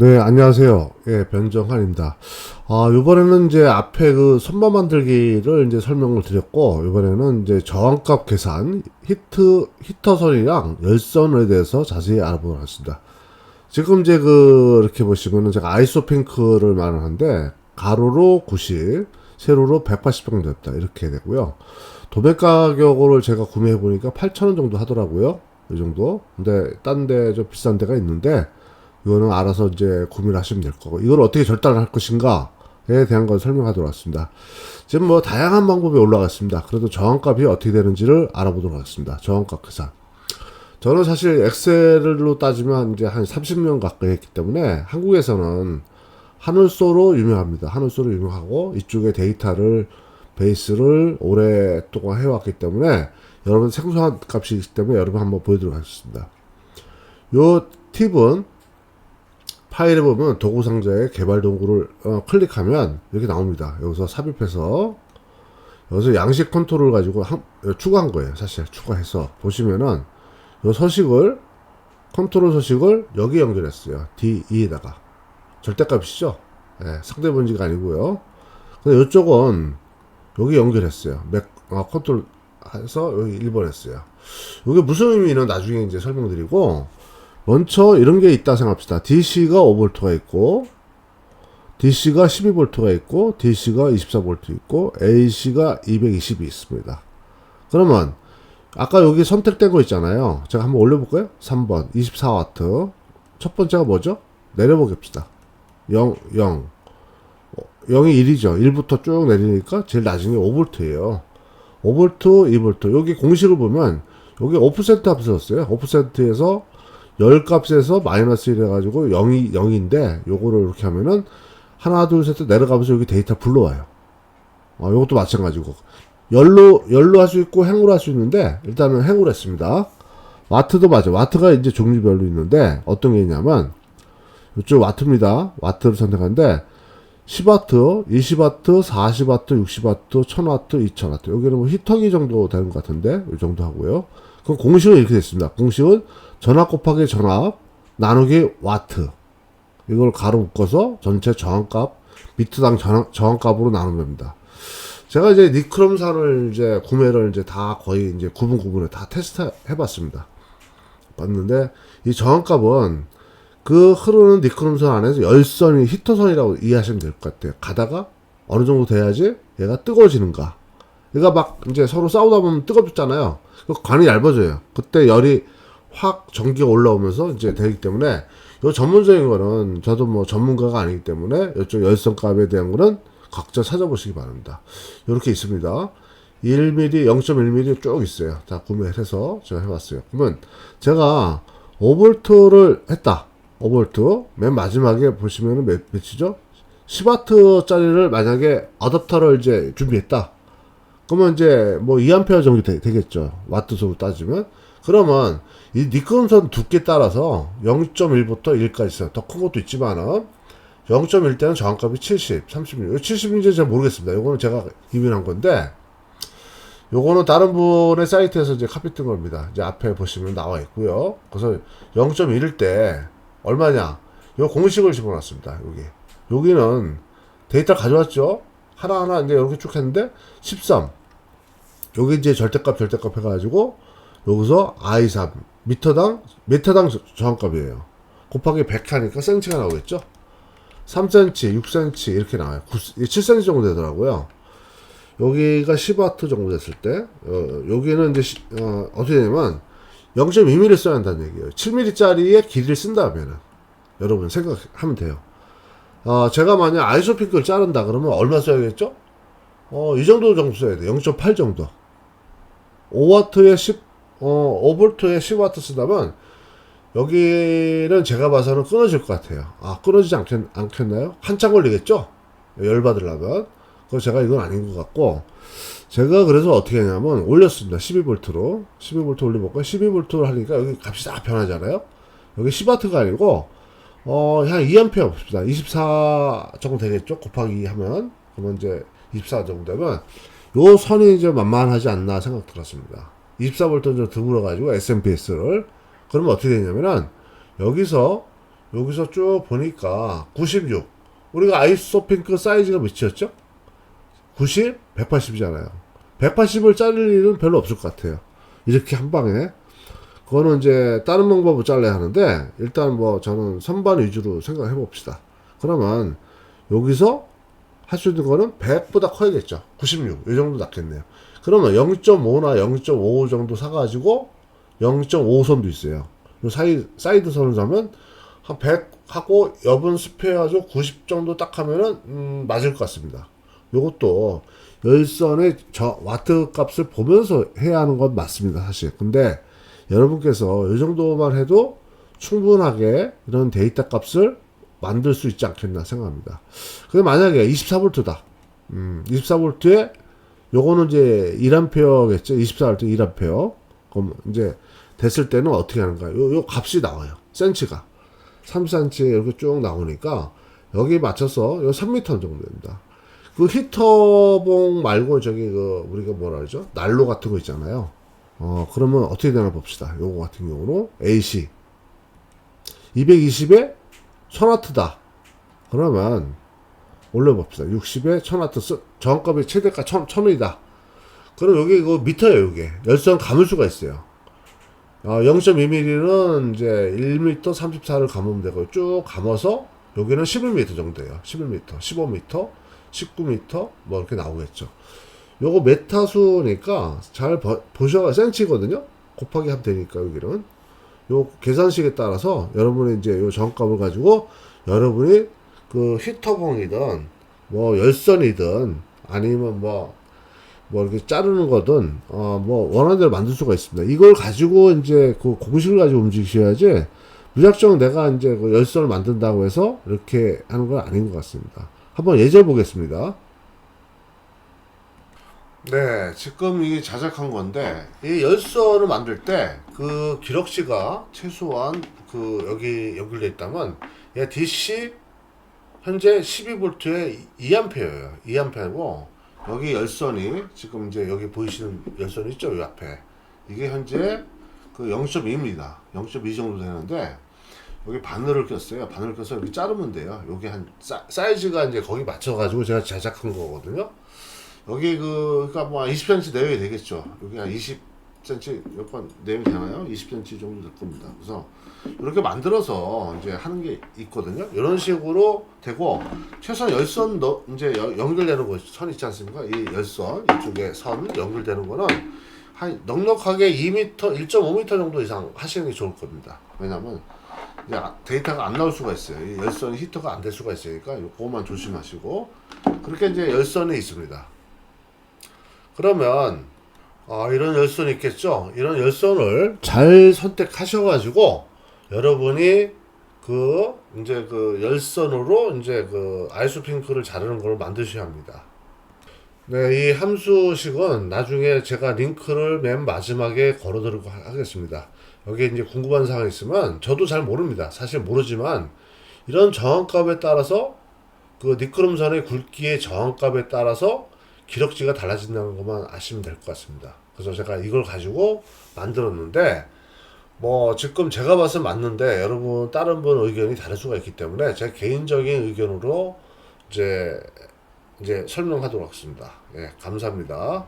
네, 안녕하세요. 예, 변정환입니다. 아, 요번에는 이제 앞에 그 선반 만들기를 이제 설명을 드렸고, 요번에는 이제 저항값 계산, 히트, 히터선이랑 열선에 대해서 자세히 알아보도록 하겠습니다. 지금 이제 그, 이렇게 보시면은 제가 아이소핑크를 말하는데, 가로로 90, 세로로 180 정도 됐다. 이렇게 되고요. 도매 가격으로 제가 구매해 보니까 8,000원 정도 하더라고요. 이 정도. 근데 딴 데 좀 비싼 데가 있는데, 이거는 알아서 이제 구매를 하시면 될 거고 이걸 어떻게 절단할 것인가에 대한 걸 설명하도록 하겠습니다. 지금 뭐 다양한 방법이 올라갔습니다. 그래도 저항값이 어떻게 되는지를 알아보도록 하겠습니다. 저항값 계산. 저는 사실 엑셀로 따지면 이제 한 30년 가까이 했기 때문에 한국에서는 하늘소로 유명합니다. 하늘소로 유명하고 이쪽에 데이터를 베이스를 오랫동안 해왔기 때문에 여러분 생소한 값이기 때문에 여러분 한번 보여드리도록 하겠습니다. 요 팁은 파일에 보면 도구 상자에 개발 도구를 어, 클릭하면 이렇게 나옵니다. 여기서 삽입해서 여기서 양식 컨트롤 가지고 한, 추가한 거예요. 사실 추가해서 보시면은 이 서식을 컨트롤 서식을 여기 연결했어요. D2에다가 절대값이죠. 예, 상대 번지가 아니고요. 근데 이쪽은 여기 연결했어요. 맥 어, 컨트롤 해서 여기 1번 했어요. 이게 무슨 의미는 나중에 이제 설명드리고 먼저 이런 게 있다 생각합시다. DC가 5V가 있고 DC가 12V가 있고 DC가 24V 있고 AC가 220이 있습니다. 그러면 아까 여기 선택된 거 있잖아요. 제가 한번 올려볼까요? 3번 24W 첫 번째가 뭐죠? 내려보겠습니다. 0, 0 0이 1이죠. 1부터 쭉 내리니까 제일 게 5V예요. 5V, 2V 여기 공식을 보면 여기 5% 합쳤어요. 5%에서 열 값에서 마이너스 1 해가지고 0이 0인데 요거를 이렇게 하면은 하나 둘셋 내려가면서 여기 데이터 불러와요. 어, 요것도 마찬가지고 열로 열로 할 수 있고 행으로 할 수 있는데 일단은 행으로 했습니다. 와트도 맞아. 와트가 이제 종류별로 있는데 어떤 게 있냐면 이쪽 와트입니다. 와트를 선택하는데 10와트, 20와트, 40와트, 60와트, 1000와트, 2000와트. 여기는 뭐 히터기 정도 되는 것 같은데 이 정도 하고요. 그럼 공식은 이렇게 됐습니다. 공식은 전압 곱하기 전압 나누기 와트. 이걸 가로 묶어서 전체 저항값, 비트당 저항, 저항값으로 나누면 됩니다. 제가 이제 니크롬산을 이제 구매를 이제 다 거의 이제 구분 구분에 다 테스트 해봤습니다. 봤는데 이 저항값은 그 흐르는 니크롬선 안에서 열선이 히터선이라고 이해하시면 될 것 같아요. 가다가 어느 정도 돼야지 얘가 뜨거워지는가. 얘가 막 이제 서로 싸우다 보면 뜨겁잖아요. 그 관이 얇아져요. 그때 열이 확 전기가 올라오면서 이제 되기 때문에 요 전문적인 거는 저도 뭐 전문가가 아니기 때문에 이쪽 열성값에 대한 거는 각자 찾아보시기 바랍니다. 이렇게 있습니다. 1mm, 0.1mm 쭉 있어요. 다 구매해서 제가 해봤어요. 그러면 제가 5V를 했다. 5V. 맨 마지막에 보시면은 몇, 몇이죠? 10W짜리를 만약에 어댑터를 이제 준비했다. 그러면 이제 뭐 2A 정도 되, 겠죠 와트수로 따지면. 그러면 이 니크롬선 두께 따라서 0.1부터 1까지 있어요. 더 큰 것도 있지만은 0.1 때는 저항값이 70, 36. 70인지 잘 모르겠습니다. 요거는 제가 이민한 건데 요거는 다른 분의 사이트에서 이제 카피 뜬 겁니다. 이제 앞에 보시면 나와 있고요. 그래서 0.1일 때 얼마냐? 요 공식을 집어놨습니다. 여기. 여기는 데이터 가져왔죠? 하나하나 이제 이렇게 쭉 했는데 13. 여기 이제 절대값 절대값 해가지고 여기서 I3 미터당 미터당 저항값이에요. 곱하기 100 하니까 센치가 나오겠죠? 3cm, 6cm 이렇게 나와요. 9, 7cm 정도 되더라고요. 여기가 10W 정도 됐을 때 어, 여기는 이제 시, 어, 어떻게 되냐면 0.2mm 써야 한다는 얘기예요. 7mm짜리의 길이를 쓴다면은 여러분 생각하면 돼요. 어, 제가 만약 아이소핑크를 자른다 그러면 얼마 써야겠죠? 어, 이 정도 정도 써야 돼. 0.8 정도. 5W에 10, 어, 5V에 10W 쓰다면, 여기는 제가 봐서는 끊어질 것 같아요. 아, 끊어지지 않겠, 않겠나요? 한참 걸리겠죠? 열받으려면. 그래서 제가 이건 아닌 것 같고, 제가 그래서 어떻게 하냐면, 올렸습니다. 12V로. 12V 올려볼까? 12V를 하니까 여기 값이 다 변하잖아요? 여기 10W가 아니고, 어, 한 2A 봅시다. 24 정도 되겠죠? 곱하기 하면. 그러면 이제 24 정도 되면, 요 선이 이제 만만하지 않나 생각 들었습니다. 24V 좀 드물어가지고 SMPS를. 그러면 어떻게 되냐면은, 여기서 여기서 쭉 보니까 96. 우리가 아이소핑크 사이즈가 몇이었죠? 90, 180이잖아요. 180을 자를 일은 별로 없을 것 같아요. 이렇게 한 방에. 그거는 이제 다른 방법으로 잘라야 하는데 일단 뭐 저는 선반 위주로 생각해 봅시다. 그러면 여기서 할 수 있는 거는 100보다 커야겠죠. 96. 이 정도 낫겠네요. 그러면 0.5나 0.5 정도 사가지고 0.5선도 있어요. 요 사이, 사이드 선을 사면 한 100 하고 여분 스페어가지고 90 정도 딱 하면은, 음, 맞을 것 같습니다. 요것도 열선의 저 와트 값을 보면서 해야 하는 건 맞습니다. 사실. 근데 여러분께서 이 정도만 해도 충분하게 이런 데이터 값을 만들 수 있지 않겠나 생각합니다. 근데 만약에 24V다. 음, 24V에 요거는 이제 1A겠죠. 24V 1A. 그럼 이제 됐을 때는 어떻게 하는가? 요, 요 값이 나와요. 센치가. 3cm 이렇게 쭉 나오니까 여기에 맞춰서 요 3m 정도 됩니다. 그 히터봉 말고 저기 그 우리가 뭐라 그러죠? 난로 같은 거 있잖아요. 어, 그러면 어떻게 되나 봅시다. 요거 같은 경우는 AC 220에 1000와트다. 그러면 올려봅시다. 60에 1000와트 저항값이 최대가 1000, 1000원이다. 그럼 여기 그 미터예요, 이게. 열선 감을 수가 있어요. 어, 0.2mm는 이제 1m 34를 감으면 되고 쭉 감아서 여기는 11m 정도예요. 11m, 15m, 19m 뭐 이렇게 나오겠죠. 요거 메타수니까 잘 버- 보셔가 센치거든요. 곱하기 하면 되니까 여기는 요 계산식에 따라서 여러분이 이제 요 정값을 가지고 여러분이 그 히터봉이든 뭐 열선이든 아니면 뭐뭐 이렇게 자르는 거든 어 뭐 원하는 대로 만들 수가 있습니다. 이걸 가지고 이제 그 공식을 가지고 움직이셔야지 무작정 내가 이제 그 열선을 만든다고 해서 이렇게 하는 건 아닌 것 같습니다. 한번 예제 보겠습니다. 네, 지금 이게 자작한 건데 이 열선을 만들 때 그 기록시가 최소한 그 여기 연결돼 있다면 얘 DC 현재 12V에 2A예요. 2A고 여기 열선이 지금 이제 여기 보이시는 열선 있죠? 이 앞에 이게 현재 그 0.2입니다. 0.2 정도 되는데 여기 바늘을 꼈어요. 바늘을 껴서 이렇게 자르면 돼요. 여기 한 사, 사이즈가 이제 거기 맞춰가지고 제가 제작한 거거든요. 여기 그 그러니까 뭐 20cm 내외 되겠죠. 여기 한 20cm 몇번 내외 되나요? 20cm 정도 될 겁니다. 그래서 이렇게 만들어서 이제 하는 게 있거든요. 이런 식으로 되고 최소한 열선 너 이제 여- 연결되는 거선 있지 않습니까? 이 열선 이쪽에 선 연결되는 거는 한 넉넉하게 2m, 1.5m 정도 이상 하시는 게 좋을 겁니다. 왜냐면 이제 아- 데이터가 안 나올 수가 있어요. 이 열선 히터가 안 될 수가 있으니까 그거만 조심하시고 그렇게 이제 열선이 있습니다. 그러면 어, 이런 열선이 있겠죠. 이런 열선을 잘 선택하셔가지고 여러분이 그 이제 그 열선으로 이제 그 아이소핑크를 자르는 걸 만드셔야 합니다. 네, 이 함수식은 나중에 제가 링크를 맨 마지막에 걸어드리고 하- 하겠습니다. 여기 이제 궁금한 사항 있으면 저도 잘 모릅니다. 사실 모르지만 이런 저항값에 따라서 그 니크롬선의 굵기의 저항값에 따라서 기럭지가 달라진다는 것만 아시면 될 것 같습니다. 그래서 제가 이걸 가지고 만들었는데 뭐 지금 제가 봐서 맞는데 여러분 다른 분 의견이 다를 수가 있기 때문에 제 개인적인 의견으로 이제 이제 설명하도록 하겠습니다. 예, 감사합니다.